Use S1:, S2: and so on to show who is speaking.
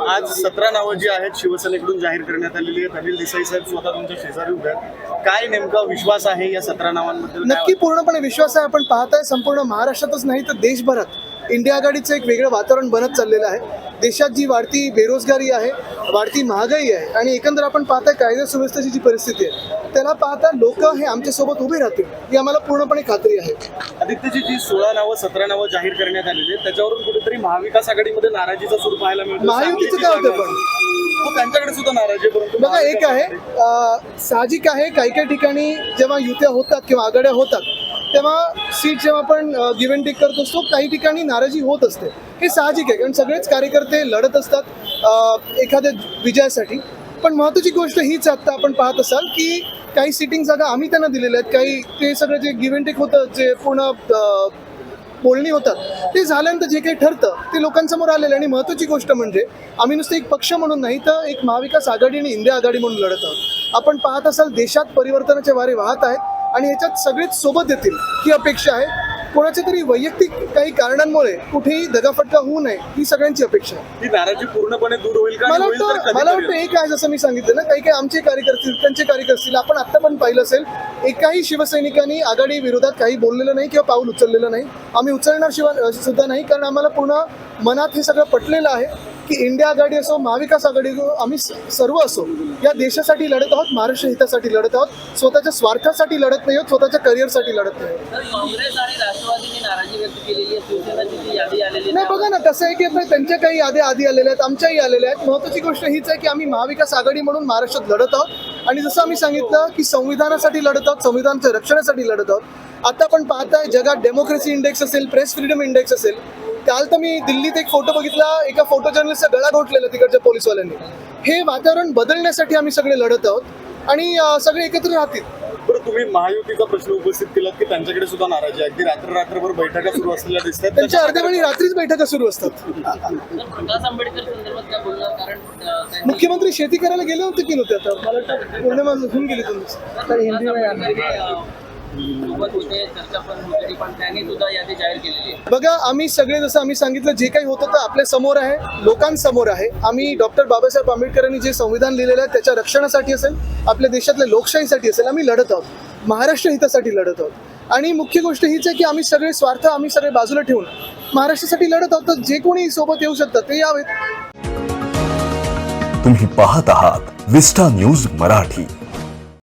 S1: आज सतरा नावं जी आहेत शिवसेनेकडून जाहीर करण्यात आलेली आहेत. अनिल देसाई साहेब स्वतः तुमच्या शेजारी उभे आहेत. काय नेमका विश्वास आहे या सतरा नावांबद्दल? काय
S2: नक्की पूर्णपणे विश्वास आहे. आपण पाहताय संपूर्ण महाराष्ट्रातच नाही तर देशभरात इंडिया आघाडीचं एक वेगळं वातावरण बनत चाललेलं आहे. देशात जी वाढती बेरोजगारी आहे वाढती महागाई आहे आणि एकंदर आपण पाहताय कायदा सुव्यवस्थेची जी परिस्थिती आहे त्याला पाहता लोक हे आमच्यासोबत उभे राहतील ही आम्हाला पूर्णपणे खात्री आहे.
S1: आदित्यची जी सोळा नावं सतरा नावं जाहीर करण्यात आलेली आहेत त्याच्यावरून कुठेतरी महाविकास आघाडीमध्ये नाराजीचा सूर पाहायला मिळतो
S2: महायुतीचं काय होतं पण?
S1: हो, त्यांच्याकडे सुद्धा नाराजी परंतु
S2: बघा एक आहे साहजिक आहे काही काही ठिकाणी जेव्हा युत्या होतात किंवा आघाड्या होतात तेव्हा सीट जेव्हा आपण गिव्ह अँड टेक करत असतो काही ठिकाणी नाराजी होत असते. हे साहजिक आहे कारण सगळेच कार्यकर्ते लढत असतात एखाद्या विजयासाठी. पण महत्त्वाची गोष्ट हीच आत्ता आपण पाहत असाल की काही सिटिंग जागा आम्ही त्यांना दिलेल्या आहेत. काही ते सगळं जे गिव्ह अँड टेक होतं जे पूर्ण बोलणी होतात ते झाल्यानंतर जे काही ठरतं ते लोकांसमोर आलेलं आहे. आणि महत्त्वाची गोष्ट म्हणजे आम्ही नुसतं एक पक्ष म्हणून नाही तर एक महाविकास आघाडी आणि इंडिया आघाडी म्हणून लढत आहोत. आपण पाहत असाल देशात परिवर्तनाचे वारे वाहत आहेत. आणि याच्यात सगळेच सोबत येतील ही अपेक्षा आहे. कोणाच्या तरी वैयक्तिक काही कारणांमुळे कुठेही दगाफटका होऊ नये ही सगळ्यांची अपेक्षा आहे.
S1: नाराजी पूर्णपणे दूर होईल का? आणि
S2: मला? वाटतं एक आहे जसं मी सांगितलं ना काही काही आमचे कार्यकर्ते त्यांचे कार्यकर्ते आपण आत्ता पण पाहिलं असेल एकाही शिवसैनिकांनी आघाडी विरोधात काही बोललेलं नाही किंवा पाऊल उचललेलं नाही. आम्ही उचलणार शिवाय सुद्धा नाही कारण आम्हाला पूर्ण मनात हे सगळं पटलेलं आहे. की इंडिया आघाडी असो महाविकास आघाडी असो आम्ही सर्व असो या देशासाठी लढत आहोत महाराष्ट्र हितासाठी लढत आहोत स्वतःच्या स्वार्थासाठी लढत नाही आहोत स्वतःच्या करिअरसाठी लढत नाही
S3: यादी
S2: नाही बघा ना कसं आहे की त्यांच्या काही याद्या आधी आलेल्या आहेत आमच्याही आलेल्या आहेत. महत्वाची गोष्ट हीच आहे की आम्ही महाविकास आघाडी म्हणून महाराष्ट्रात लढत आहोत. आणि जसं आम्ही सांगितलं की संविधानासाठी लढत आहोत संविधानाच्या रक्षणासाठी लढत आहोत. आता आपण पाहताय जगात डेमोक्रेसी इंडेक्स असेल प्रेस फ्रीडम इंडेक्स असेल काल तर मी दिल्लीत एक फोटो बघितला एका फोटो जर्नलिस्टचा गळा घोटलेला तिकडच्या पोलिसवाल्यांनी. हे वातावरण बदलण्यासाठी आम्ही सगळे लढत आहोत आणि सगळे एकत्र राहतील.
S1: बरं तुम्ही महायुतीचा प्रश्न उपस्थित केलात की त्यांच्याकडे सुद्धा नाराजी आहे. अगदी रात्र रात्रभर बैठका सुरू असलेल्या दिसतात.
S2: त्यांच्या अर्ध्यावेळी रात्रीच बैठका सुरू असतात. मुख्यमंत्री शेती करायला गेले होते की नव्हते आता? मला वाटतं पौर्णिमा होऊन गेली तुम्ही तर हिंदी में
S3: प्रकाश आंबेडकर अं, सोबत होते चर्चा पण होती पण त्यांनी सुद्धा यादी जाहीर केलेली आहे.
S2: बघा आम्ही सगळे जसं आम्ही सांगितलं जे काही होतं तर आपल्यासमोर आहे लोकांसमोर आहे. आम्ही डॉक्टर बाबासाहेब आंबेडकरांनी जे संविधान लिहिलेलं आहे त्याच्या रक्षणासाठी असेल आपल्या देशातल्या लोकशाहीसाठी असेल आम्ही लढत आहोत. महाराष्ट्र हितासाठी लढत आहोत. आणि मुख्य गोष्ट हीच आहे की आम्ही सगळे स्वार्थ आम्ही सगळे बाजूला ठेवून महाराष्ट्रासाठी लढत आहोत तर जे कोणी सोबत येऊ शकतात ते यावेत.
S4: तुम्ही पाहत आहात विस्टा न्यूज मराठी.